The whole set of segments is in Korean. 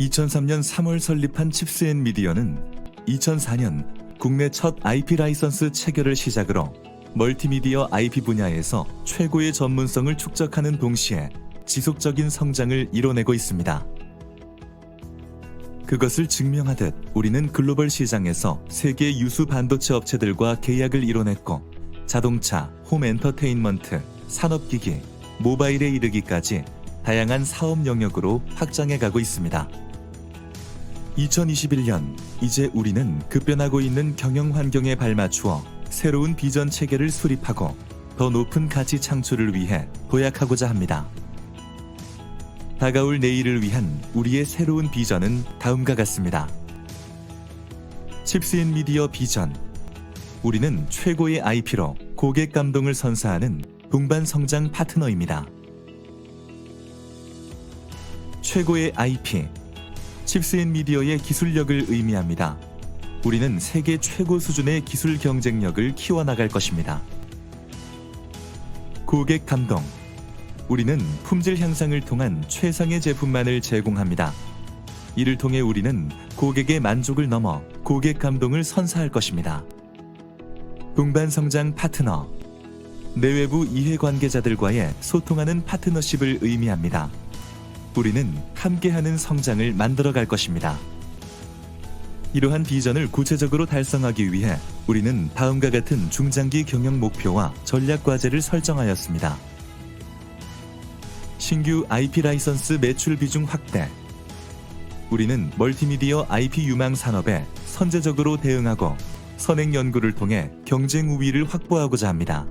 2003년 3월 설립한 칩스앤미디어는 2004년 국내 첫 IP 라이선스 체결을 시작으로 멀티미디어 IP 분야에서 최고의 전문성을 축적하는 동시에 지속적인 성장을 이뤄내고 있습니다. 그것을 증명하듯 우리는 글로벌 시장에서 세계 유수 반도체 업체들과 계약을 이뤄냈고 자동차, 홈 엔터테인먼트, 산업기기, 모바일에 이르기까지 다양한 사업 영역으로 확장해 가고 있습니다. 2021년 이제 우리는 급변하고 있는 경영 환경에 발맞추어 새로운 비전 체계를 수립하고 더 높은 가치 창출을 위해 도약하고자 합니다. 다가올 내일을 위한 우리의 새로운 비전은 다음과 같습니다. 칩스인 미디어 비전. 우리는 최고의 IP로 고객 감동을 선사하는 동반 성장 파트너입니다. 최고의 IP. 칩스인 미디어의 기술력을 의미합니다. 우리는 세계 최고 수준의 기술 경쟁력을 키워나갈 것입니다. 고객 감동. 우리는 품질 향상을 통한 최상의 제품만을 제공합니다. 이를 통해 우리는 고객의 만족을 넘어 고객 감동을 선사할 것입니다. 동반 성장 파트너. 내외부 이해관계자들과의 소통하는 파트너십을 의미합니다. 우리는 함께하는 성장을 만들어갈 것입니다. 이러한 비전을 구체적으로 달성하기 위해 우리는 다음과 같은 중장기 경영 목표와 전략 과제를 설정하였습니다. 신규 IP 라이선스 매출 비중 확대. 우리는 멀티미디어 IP 유망 산업에 선제적으로 대응하고 선행 연구를 통해 경쟁 우위를 확보하고자 합니다.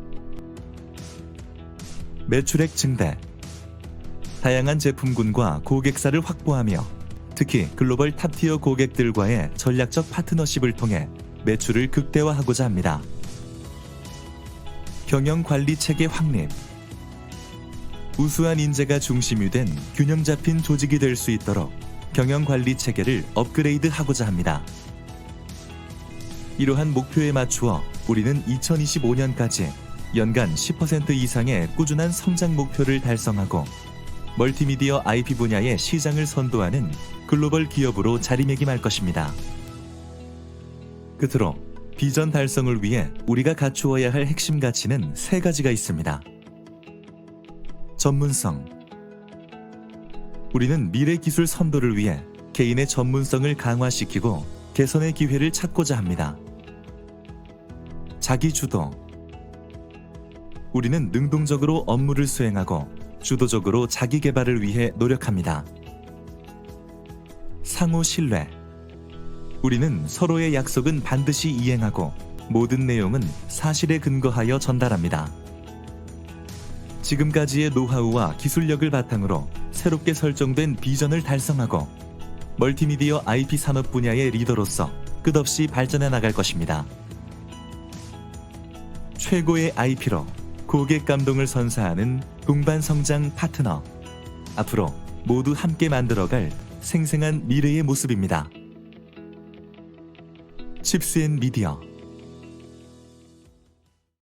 매출액 증대. 다양한 제품군과 고객사를 확보하며 특히 글로벌 탑티어 고객들과의 전략적 파트너십을 통해 매출을 극대화하고자 합니다. 경영 관리 체계 확립. 우수한 인재가 중심이 된 균형 잡힌 조직이 될 수 있도록 경영 관리 체계를 업그레이드 하고자 합니다. 이러한 목표에 맞추어 우리는 2025년까지 연간 10% 이상의 꾸준한 성장 목표를 달성하고 멀티미디어 IP 분야의 시장을 선도하는 글로벌 기업으로 자리매김할 것입니다. 끝으로 비전 달성을 위해 우리가 갖추어야 할 핵심 가치는 세 가지가 있습니다. 전문성. 우리는 미래 기술 선도를 위해 개인의 전문성을 강화시키고 개선의 기회를 찾고자 합니다. 자기 주도. 우리는 능동적으로 업무를 수행하고 주도적으로 자기 개발을 위해 노력합니다. 상호 신뢰. 우리는 서로의 약속은 반드시 이행하고 모든 내용은 사실에 근거하여 전달합니다. 지금까지의 노하우와 기술력을 바탕으로 새롭게 설정된 비전을 달성하고 멀티미디어 IP 산업 분야의 리더로서 끝없이 발전해 나갈 것입니다. 최고의 IP로 고객 감동을 선사하는 동반 성장 파트너. 앞으로 모두 함께 만들어갈 생생한 미래의 모습입니다. 칩스앤 미디어